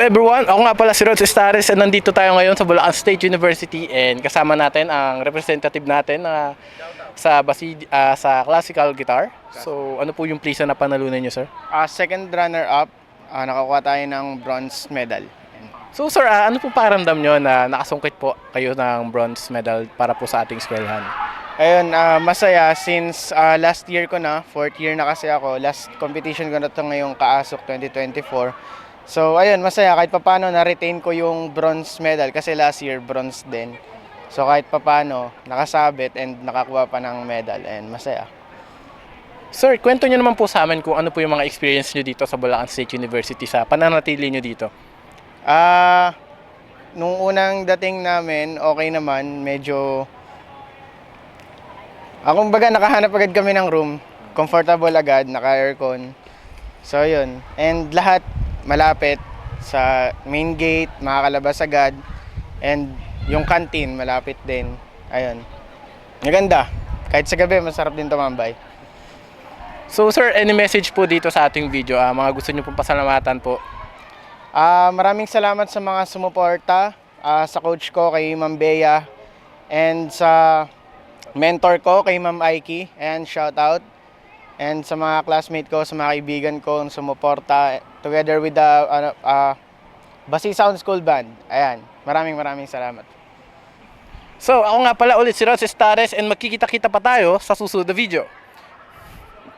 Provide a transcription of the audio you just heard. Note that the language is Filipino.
everyone, ako nga pala si Rod Estares and nandito tayo ngayon sa Bulacan State University and kasama natin ang representative natin na sa basi ah, sa classical guitar. So ano po yung place na napanalunan niyo, sir? Ah, second runner-up, ah, nakakuha tayo ng bronze medal. So sir, ah, ano po pakiramdam nyo na nakasungkit po kayo ng bronze medal para po sa ating eskwelahan? Ayun, ah, masaya since ah, last year ko na, fourth year na kasi ako, last competition ko na to ngayong Kaasok 2024. So ayun, masaya kahit papano na-retain ko yung bronze medal kasi last year bronze din. So kahit papano nakasabit and nakakuha pa ng medal and masaya. Sir, kwento nyo naman po sa amin kung ano po yung mga experience nyo dito sa Bulacan State University sa pananatili nyo dito. Ah, nung unang dating namin, okay naman, medyo Akong baga nakahanap agad kami ng room, comfortable agad, naka-aircon. So yun, and lahat malapit sa main gate, makakalabas agad. And yung canteen malapit din. Ayun. Maganda. Kahit sa gabi, masarap din tumambay. So sir, any message po dito sa ating video? Ah, mga gusto nyo pong pasalamatan po. Ah, maraming salamat sa mga sumuporta, ah, sa coach ko kay Ma'am Bea and sa mentor ko kay Ma'am Aiki and shout out and sa mga classmate ko, sa mga kaibigan ko sumuporta together with the ano, ah, Basi Sound School Band. Ayan, maraming maraming salamat. So, ako nga pala ulit si Ross Estares and magkikita-kita pa tayo sa susunod na video.